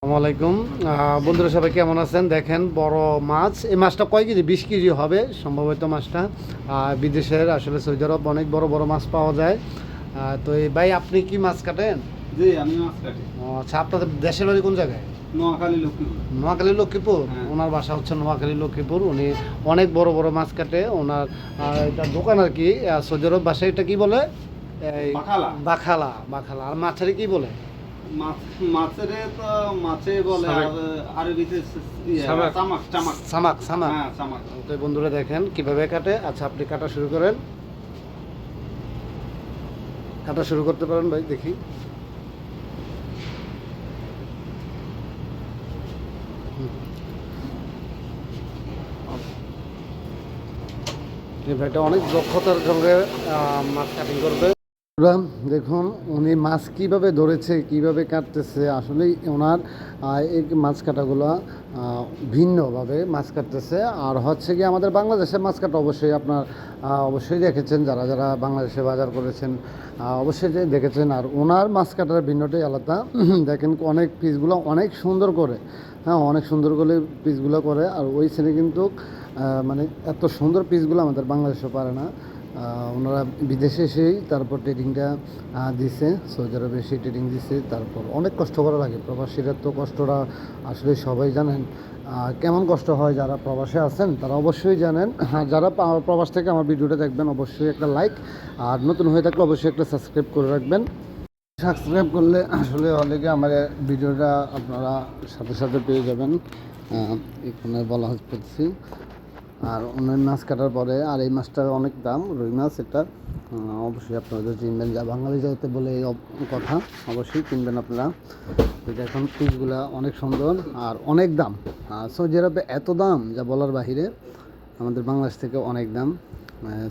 আসসালামু আলাইকুম। আহ, বন্ধুরা সবাই কেমন আছেন? দেখেন বড় মাছ। এই মাছটা কয় কেজি? বিশ কেজি হবে সম্ভবত মাছটা। বিদেশের আসলে সৌদি আরব অনেক বড় বড় মাছ পাওয়া যায়। তো এই ভাই আপনি কি মাছ কাটেন? জি আমি মাছ কাটি। আচ্ছা আপনাদের দেশের বাড়ি কোন জায়গায়? নোয়াখালী লক্ষ্মীপুর। নোয়াখালী লক্ষ্মীপুর? হ্যাঁ। ওনার বাসা হচ্ছে নোয়াখালী লক্ষ্মীপুর। উনি অনেক বড় বড় মাছ কাটে। ওনার এটা দোকান আর কি। সৌদি আরব বাসায় এটা কি বলে? বাখালা। বাখালা বাখালা। আর মাছের কি বলে? মাছের তো মাছে বলে আর আরবিতে সামাক। সামাক সামাক হ্যাঁ চামাক। তো বন্ধুরা দেখেন কীভাবে কাটে। আচ্ছা আপনি কাটা শুরু করেন। কাটা শুরু করতে পারেন ভাই দেখি। এই ভাইটা অনেক দক্ষতার সঙ্গে মাছ কাটিং করবে। দেখুন, উনি মাছ কীভাবে ধরেছে, কীভাবে কাটতেছে আসলে ওনার এই মাছ কাটাগুলো ভিন্নভাবে মাছ কাটতেছে। আর হচ্ছে কি আমাদের বাংলাদেশে মাছ কাটা অবশ্যই আপনার অবশ্যই দেখেছেন, যারা যারা বাংলাদেশে বাজার করেছেন অবশ্যই দেখেছেন। আর ওনার মাছ কাটার ভিন্নটাই আলাদা। দেখেন, অনেক পিসগুলো অনেক সুন্দর করে হ্যাঁ অনেক সুন্দর করে পিসগুলো করে। আর ওই শ্রেণি কিন্তু মানে এত সুন্দর পিসগুলো আমাদের বাংলাদেশে পারে না। ওনারা বিদেশে এসেই তারপর ট্রেডিংটা দিছে। সৌদি আরবে এসে ট্রেডিং দিছে, তারপর অনেক কষ্ট করা লাগে। প্রবাসীরা তো কষ্টটা আসলে সবাই জানেন। কেমন কষ্ট হয় যারা প্রবাসে আছেন, তারা অবশ্যই জানেন। যারা প্রবাস থেকে আমার ভিডিওটা দেখবেন, অবশ্যই একটা লাইক আর নতুন হয়ে থাকলে অবশ্যই একটা সাবস্ক্রাইব করে রাখবেন। সাবস্ক্রাইব করলে আসলে অনেকে আমার ভিডিওটা আপনারা সাথে সাথে পেয়ে যাবেন। এখানে বলা হচ্ছে আর অন্যান্য মাছ কাটার পরে, আর এই মাছটার অনেক দাম, রুই মাছ এটা। অবশ্যই আপনারা চিনবেন যা বাঙালি যাইতে বলে এই কথা, অবশ্যই কিনবেন আপনারা। এটা এখন পিসগুলা অনেক সুন্দর আর অনেক দাম। সৌদি আরবে এত দাম, যা বলার বাহিরে, আমাদের বাংলাদেশ থেকে অনেক দাম।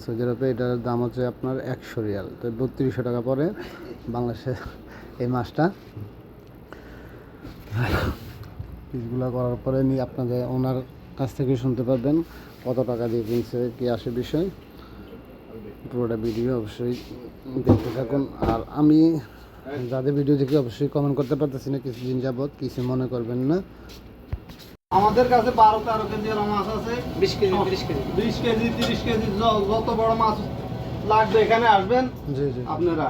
সৌদি আরবে এটার দাম হচ্ছে আপনার একশো রিয়াল। তো বত্রিশশো টাকা পরে বাংলাদেশে এই মাছটা। পিসগুলা করার পরে নিয়ে আপনাদের ওনার কাছ থেকে শুনতে পারবেন কত টাকা দিয়ে কিনছে কি আসে বিষয়। পুরোটা ভিডিও অবশ্যই দেখতে থাকুন। আর আমি যাদের ভিডিও দেখি অবশ্যই কমেন্ট করতে পারতেছি না কিছুদিন যাবৎ কিছু মনে করবেন না। আমাদের কাছে বারো তেরো কেজি এরকম মাছ আছে। বিশ কেজি তিরিশ কেজি। বিশ কেজি তিরিশ কেজি যত বড় মাছ লাগবে এখানে আসবেন। জি জি। আপনারা।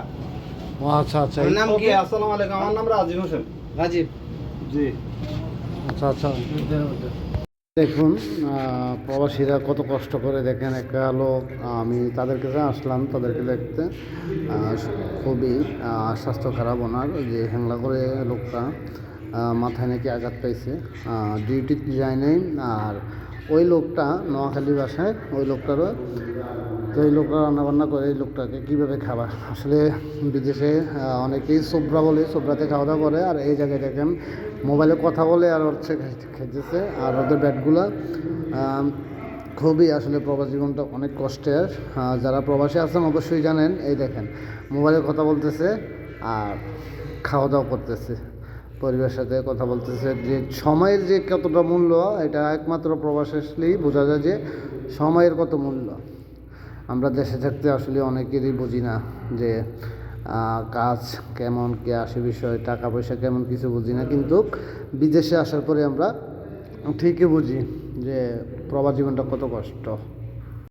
ও আচ্ছা আচ্ছা। নাম কি? আসসালামু আলাইকুম। আমার নাম রাজীব হোসেন। রাজীব। জি। আচ্ছা আচ্ছা। দেখুন প্রবাসীরা কত কষ্ট করে দেখেন একটা লোক, আমি তাদের কাছে আসলাম, তাদেরকে দেখতে। খুবই স্বাস্থ্য খারাপ ওনার যে হ্যাংলা করে লোকটা মাথায় নাকি আঘাত পাইছে। ডিউটিতে যায় নাই, আর ওই লোকটা নোয়াখালী বাসায়, ওই লোকটারও তো এই লোকরা রান্নাবান্না করে, এই লোকটাকে কীভাবে খাবার আসলে বিদেশে অনেকেই সোবরা বলে, সোবরাতে খাওয়া দাওয়া করে, আর এই জায়গায় দেখেন মোবাইলে কথা বলে, আর হচ্ছে খাইতেছে, আর ওদের ব্যাটগুলা খুবই আসলে প্রবাস জীবনটা অনেক কষ্টের। যারা প্রবাসী আছেন অবশ্যই জানেন, এই দেখেন, মোবাইলে কথা বলতেছে, আর খাওয়া দাওয়া করতেছে। পরিবারের সাথে কথা বলতেছে, যে সময়ের যে কতটা মূল্য, এটা একমাত্র প্রবাসে বোঝা যায় যে সময়ের কত মূল্য। আমরা দেশে থাকতে আসলে অনেকেরই বুঝি না যে কাজ কেমন, কে আসে বিষয় টাকা পয়সা কেমন কিছু বুঝি না। কিন্তু বিদেশে আসার পরে আমরা ঠিকই বুঝি যে, প্রবাস জীবনটা কত কষ্ট।